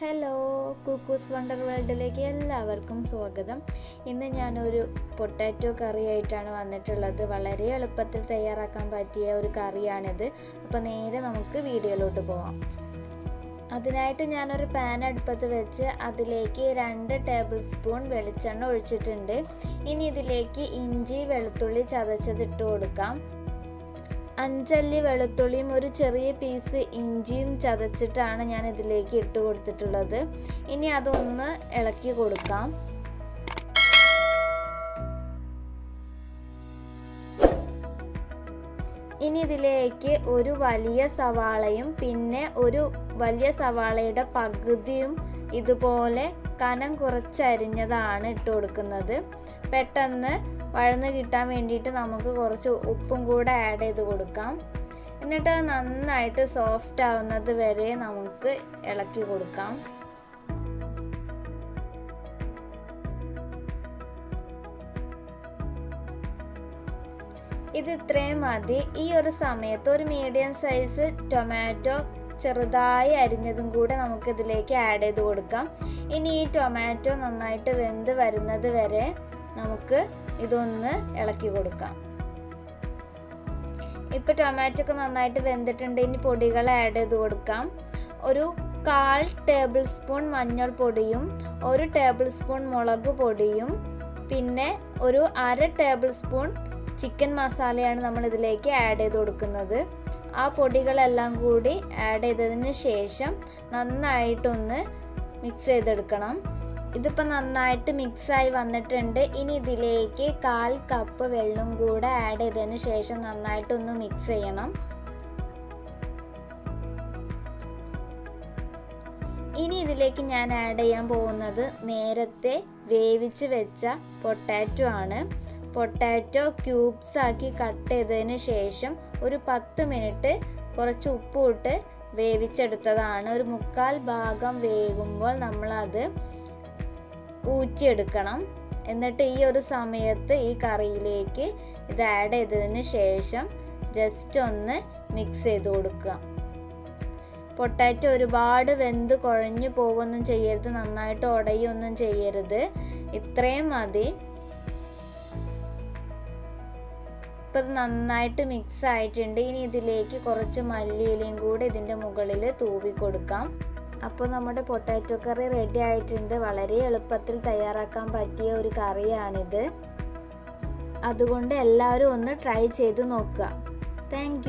Hello cuckoo's wonder വേൾഡിലേക്ക് എല്ലാവർക്കും സ്വാഗതം. ഇന്ന് ഞാനൊരു പൊട്ടാറ്റോ കറി ആയിട്ടാണ് വന്നിട്ടുള്ളത്. വളരെ എളുപ്പത്തിൽ തയ്യാറാക്കാൻ പറ്റിയ ഒരു കറിയാണിത്. അപ്പോൾ നേരെ നമുക്ക് വീഡിയോയിലോട്ട് പോവാം. അതിനായിട്ട് ഞാനൊരു പാൻ അടുപ്പത്ത് വെച്ച് അതിലേക്ക് രണ്ട് ടേബിൾ സ്പൂൺ വെളിച്ചെണ്ണ ഒഴിച്ചിട്ടുണ്ട്. ഇനി ഇതിലേക്ക് ഇഞ്ചി വെളുത്തുള്ളി ചതച്ചതിട്ട് കൊടുക്കാം. അഞ്ചല്ലി വെളുത്തുള്ളിയും ഒരു ചെറിയ പീസ് ഇഞ്ചിയും ചതച്ചിട്ടാണ് ഞാൻ ഇതിലേക്ക് ഇട്ട് കൊടുത്തിട്ടുള്ളത്. ഇനി അതൊന്ന് ഇളക്കി കൊടുക്കാം. ഇനി ഇതിലേക്ക് ഒരു വലിയ സവാളയും പിന്നെ ഒരു വലിയ സവാളയുടെ പകുതിയും ഇതുപോലെ കനം കുറച്ചരിഞ്ഞതാണ് ഇട്ട് കൊടുക്കുന്നത്. പെട്ടെന്ന് വഴന്ന് കിട്ടാൻ വേണ്ടിയിട്ട് നമുക്ക് കുറച്ച് ഉപ്പും കൂടെ ആഡ് ചെയ്ത് കൊടുക്കാം. എന്നിട്ട് നന്നായിട്ട് സോഫ്റ്റ് ആവുന്നത് വരെ നമുക്ക് ഇളക്കി കൊടുക്കാം. ഇത് ഇത്രയും മതി. ഈ ഒരു സമയത്ത് ഒരു മീഡിയം സൈസ് ടൊമാറ്റോ ചെറുതായി അരിഞ്ഞതും കൂടെ നമുക്ക് ഇതിലേക്ക് ആഡ് ചെയ്ത് കൊടുക്കാം. ഇനി ഈ ടൊമാറ്റോ നന്നായിട്ട് വെന്ത് വരുന്നത് വരെ നമുക്ക് ഇതൊന്ന് ഇളക്കി കൊടുക്കാം. ഇപ്പോൾ ടൊമാറ്റോ ഒക്കെ നന്നായിട്ട് വെന്തിട്ടുണ്ട്. ഇനി പൊടികൾ ആഡ് ചെയ്ത് കൊടുക്കാം. ഒരു കാൽ ടേബിൾ സ്പൂൺ മഞ്ഞൾപ്പൊടിയും ഒരു ടേബിൾ സ്പൂൺ മുളക് പൊടിയും പിന്നെ ഒരു അര ടേബിൾ സ്പൂൺ ചിക്കൻ മസാലയാണ് നമ്മൾ ഇതിലേക്ക് ആഡ് ചെയ്ത് കൊടുക്കുന്നത്. ആ പൊടികളെല്ലാം കൂടി ആഡ് ചെയ്തതിന് ശേഷം നന്നായിട്ടൊന്ന് മിക്സ് ചെയ്തെടുക്കണം. ഇതിപ്പോൾ നന്നായിട്ട് മിക്സായി വന്നിട്ടുണ്ട്. ഇനി ഇതിലേക്ക് കാൽ കപ്പ് വെള്ളം കൂടെ ആഡ് ചെയ്തതിന് ശേഷം നന്നായിട്ടൊന്ന് മിക്സ് ചെയ്യണം. ഇനി ഇതിലേക്ക് ഞാൻ ആഡ് ചെയ്യാൻ പോകുന്നത് നേരത്തെ വേവിച്ച് വെച്ച പൊട്ടാറ്റോ ആണ്. പൊട്ടാറ്റോ ക്യൂബ്സ് ആക്കി കട്ട് ചെയ്തതിന് ശേഷം ഒരു പത്ത് മിനിറ്റ് കുറച്ച് ഉപ്പ് ഇട്ട് വേവിച്ചെടുത്തതാണ്. ഒരു മുക്കാൽ ഭാഗം വേകുമ്പോൾ നമ്മളത് ഊറ്റിയെടുക്കണം. എന്നിട്ട് ഈ ഒരു സമയത്ത് ഈ കറിയിലേക്ക് ഇത് ആഡ് ചെയ്തതിന് ശേഷം ജസ്റ്റ് ഒന്ന് മിക്സ് ചെയ്ത് കൊടുക്കുക. പൊട്ടാറ്റോ ഒരുപാട് വെന്ത് കുഴഞ്ഞു പോവൊന്നും ചെയ്യരുത്. നന്നായിട്ട് ഉടയൊന്നും ചെയ്യരുത്. ഇത്രയും മതി. ഇപ്പം നന്നായിട്ട് മിക്സ് ആയിട്ടുണ്ട്. ഇനി ഇതിലേക്ക് കുറച്ച് മല്ലിയിലയും കൂടെ ഇതിന്റെ മുകളിൽ തൂവി കൊടുക്കാം. അപ്പോൾ നമ്മുടെ പൊട്ടാറ്റോ കറി റെഡി ആയിട്ടുണ്ട്. വളരെ എളുപ്പത്തിൽ തയ്യാറാക്കാൻ പറ്റിയ ഒരു കറിയാണിത്. അതുകൊണ്ട് എല്ലാവരും ഒന്ന് ട്രൈ ചെയ്ത് നോക്കുക. താങ്ക്